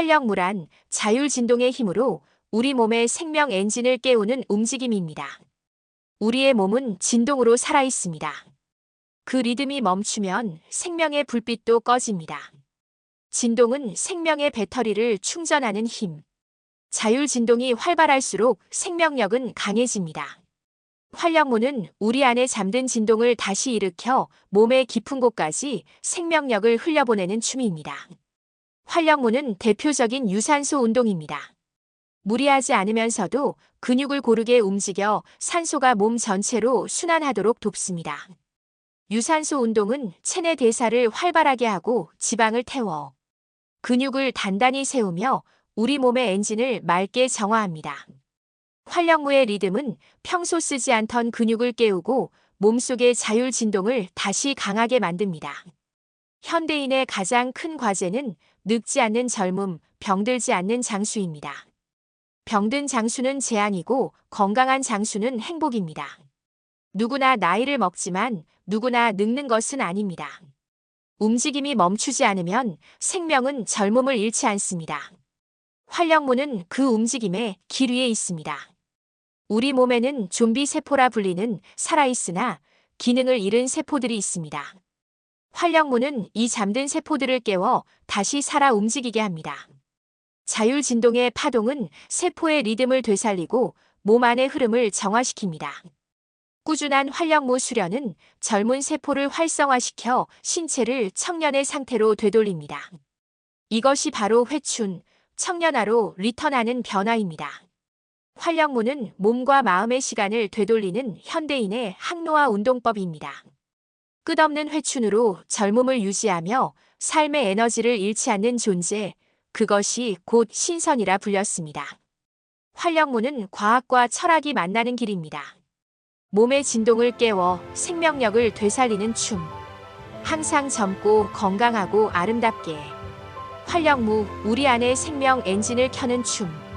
활력무란 자율진동의 힘으로 우리 몸의 생명 엔진을 깨우는 움직임입니다. 우리의 몸은 진동으로 살아 있습니다. 그 리듬이 멈추면 생명의 불빛도 꺼집니다. 진동은 생명의 배터리를 충전하는 힘. 자율 진동이 활발할수록 생명력은 강해집니다. 활력무는 우리 안에 잠든 진동을 다시 일으켜 몸의 깊은 곳까지 생명력을 흘려보내는 춤입니다. 활력무는 대표적인 유산소 운동입니다. 무리하지 않으면서도 근육을 고르게 움직여 산소가 몸 전체로 순환하도록 돕습니다. 유산소 운동은 체내 대사를 활발하게 하고 지방을 태워 근육을 단단히 세우며 우리 몸의 엔진을 맑게 정화합니다. 활력무의 리듬은 평소 쓰지 않던 근육을 깨우고 몸속의 자율 진동을 다시 강하게 만듭니다. 현대인의 가장 큰 과제는 늙지 않는 젊음, 병들지 않는 장수입니다. 병든 장수는 재앙이고 건강한 장수는 행복입니다. 누구나 나이를 먹지만 누구나 늙는 것은 아닙니다. 움직임이 멈추지 않으면 생명은 젊음을 잃지 않습니다. 활력무는 그 움직임의 길 위에 있습니다. 우리 몸에는 좀비 세포라 불리는 살아있으나 기능을 잃은 세포들이 있습니다. 활력무는 이 잠든 세포들을 깨워 다시 살아 움직이게 합니다. 자율 진동의 파동은 세포의 리듬을 되살리고 몸 안의 흐름을 정화시킵니다. 꾸준한 활력무 수련은 젊은 세포를 활성화시켜 신체를 청년의 상태로 되돌립니다. 이것이 바로 회춘, 청년화로 리턴하는 변화입니다. 활력무는 몸과 마음의 시간을 되돌리는 현대인의 항노화 운동법입니다. 끝없는 회춘으로 젊음을 유지하며 삶의 에너지를 잃지 않는 존재, 그것이 곧 신선이라 불렸습니다. 활력무는 과학과 철학이 만나는 길입니다. 몸의 진동을 깨워 생명력을 되살리는 춤. 항상 젊고 건강하고 아름답게. 활력무, 우리 안의 생명 엔진을 켜는 춤.